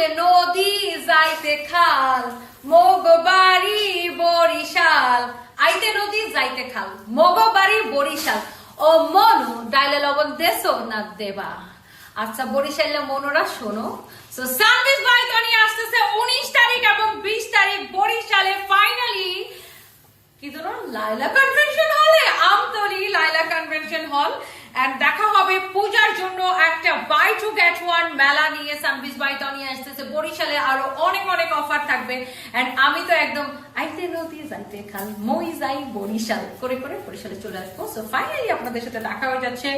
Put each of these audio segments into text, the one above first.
আইতে নদী যাইতে খাল বরিশাল। আইতে নদী, যাইতে খাল বরিশাল। ও মনু, ডাইলে লবণ দেশো না দেবা? আচ্ছা বরিশালে মনোরা শোনো। উনিশ তারিখ এবং বিশ তারিখ ফাইনালি কি লাইলা কনভেনশন হলে লাইলা কনভেনশন হল এন্ড দেখা হবে পূজার জন্য একটা বাই টু গেট ওয়ান মেলা নিয়ে সানবিস বাইত নিয়ে আসতেছে। বরিশালে আরও অনেক অনেক অফার থাকবে। এন্ড আমি তো একদম আইতে নদী যাইতে খাল মই যাই বরিশাল। করে করে বরিশালে চলে আসব। সো ফাইনালি আপনাদের সাথে দেখা হয়ে যাচ্ছে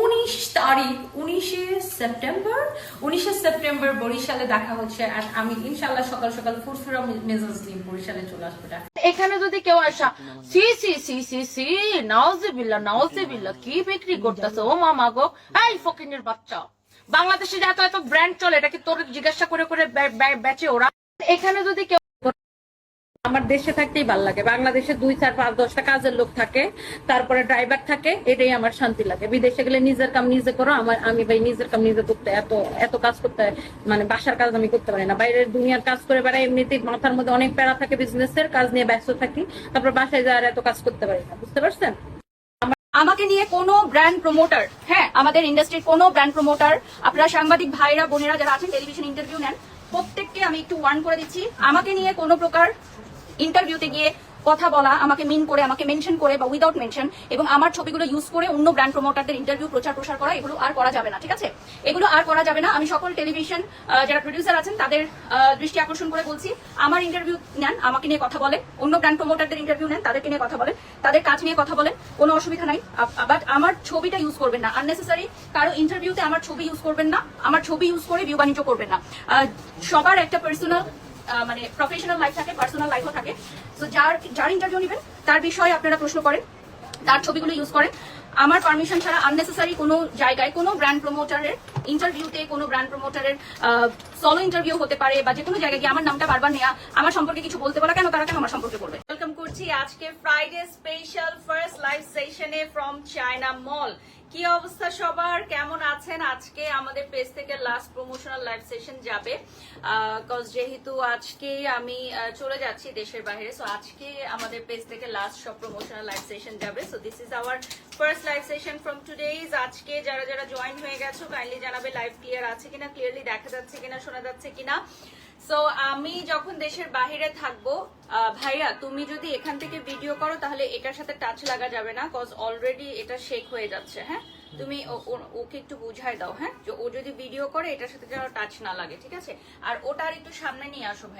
উনিশ তারিখ, উনিশে সেপ্টেম্বর উনিশে সেপ্টেম্বর বরিশালে দেখা হচ্ছে। আর আমি ইনশাল্লাহ সকাল সকাল ফুরফুরা মেজাজ নিয়ে বরিশালে চলে আসব। এখানে যদি কেউ আসা, সি সি সি সি সি নাওজিবিল্লা নাওজিবিল্লা কি বিক্রি করতেছে? ও মামা গো, এই ফকিনের বাচ্চা। বাংলাদেশে যে এত এত ব্র্যান্ড চলে, এটা কি তোর জিজ্ঞাসা করে করে বেচে ওরা? এখানে যদি কেউ দেশে থাকতেই ভালো লাগে। বাংলাদেশে দুই, চার, পাঁচ, দশটা কাজের লোক থাকে, তারপরে ড্রাইভার থাকে, এটাই আমার শান্তি লাগে। বিদেশে গেলে নিজের কাম নিজে করো, আমার, আমি ভাই নিজের কাম নিজে করতে এত এত কাজ করতে মানে বাসার কাজ আমি করতে পারি না। বাইরের দুনিয়ার কাজ করে বেড়াই এমনিতেই মাথার মধ্যে অনেক প্যারা থাকে বিজনেসের কাজ নিয়ে ব্যস্ত থাকি, তারপর বাসায় যাওয়ার এত কাজ করতে পারি না। বুঝতে পারছেন? আমাকে নিয়ে কোনো ব্র্যান্ড প্রমোটার হ্যাঁ আমাদের ইন্ডাস্ট্রির কোনো ব্র্যান্ড প্রমোটার আপনারা সাংবাদিক ভাইরা, বোনেরা যারা আছেন টেলিভিশন ইন্টারভিউ নেন, প্রত্যেককে আমি একটু ওয়ার্ন করে দিচ্ছি। আমাকে নিয়ে কোনো প্রকার ইন্টারভিউতে গিয়ে কথা বলা, আমাকে মিন করে, আমাকে মেনশন করে বা উইদাউট মেনশন এবং আমার ছবিগুলো ইউজ করে অন্য ব্র্যান্ড প্রমোটারদের ইন্টারভিউ প্রচার প্রসার করা, এগুলো আর করা যাবে না, ঠিক আছে? এগুলো আর করা যাবে না। আমি সকল টেলিভিশন যারা প্রডিউসার আছেন, তাদের দৃষ্টি আকর্ষণ করে বলছি, আমার ইন্টারভিউ নেন, আমাকে নিয়ে কথা বলে, অন্য ব্র্যান্ড প্রমোটারদের ইন্টারভিউ নেন, তাদেরকে নিয়ে কথা বলেন তাদের কাজ নিয়ে কথা বলেন কোনো অসুবিধা নাই। বাট আমার ছবিটা ইউজ করবেন না আননেসেসারি কারও ইন্টারভিউতে আমার ছবি ইউজ করবেন না, আমার ছবি ইউজ করে বাণিজ্য করবেন না। সবার একটা পার্সোনাল মানে প্রফেশনাল লাইফ থাকে পার্সোনাল লাইফও থাকে। তো যার যার ইন্টারভিউ নেবেন, তার বিষয়ে আপনারা প্রশ্ন করেন, তার ছবিগুলো ইউজ করেন। আমার পারমিশন ছাড়া আননেসেসারি কোনো জায়গায়, কোনো ব্র্যান্ড প্রমোটারের ইন্টারভিউতে কোনো ব্র্যান্ড প্রমোটারের সলো ইন্টারভিউ হতে পারে বা যে কোনো জায়গায় গিয়ে আমার নামটা বারবার নেওয়া আমার সম্পর্কে কিছু বলতে বলা কেন, তারা কেন আমার সম্পর্কে বলবে? ওয়েলকাম করছি আজকে ফ্রাইডে স্পেশাল ফার্স্ট লাইভ সেশনে ফ্রম চায়না মল কি অবস্থা সবার? কেমন আছেন? আজকে আমাদের পেজ থেকে লাস্ট প্রমোশনাল লাইভ সেশন যাবে। যেহেতু আজকে আমি চলে যাচ্ছি দেশের বাইরে সো আজকে আমাদের পেজ থেকে লাস্ট সব প্রমোশনাল লাইভ সেশন যাবে। So this is our first live session from today's আজকে যারা যারা জয়েন হয়ে গেছো কাইন্ডলি জানাবে লাইভ ক্লিয়ার আছে কিনা ক্লিয়ারলি দেখা যাচ্ছে কিনা, শোনা যাচ্ছে কিনা। সো আমি যখন দেশের বাহিরে থাকব ভাইয়া, তুমি যদি এখান থেকে ভিডিও করো, তাহলে এটার সাথে টাচ লাগা যাবে না কজ অলরেডি এটা শেক হয়ে যাচ্ছে হ্যাঁ? তুমি ওকে একটু বুঝাই দাও হ্যাঁ? ও যদি ভিডিও করে, এটার সাথে যেন টাচ না লাগে, ঠিক আছে? আর ওটা আর একটু সামনে নিয়ে আসো ভাই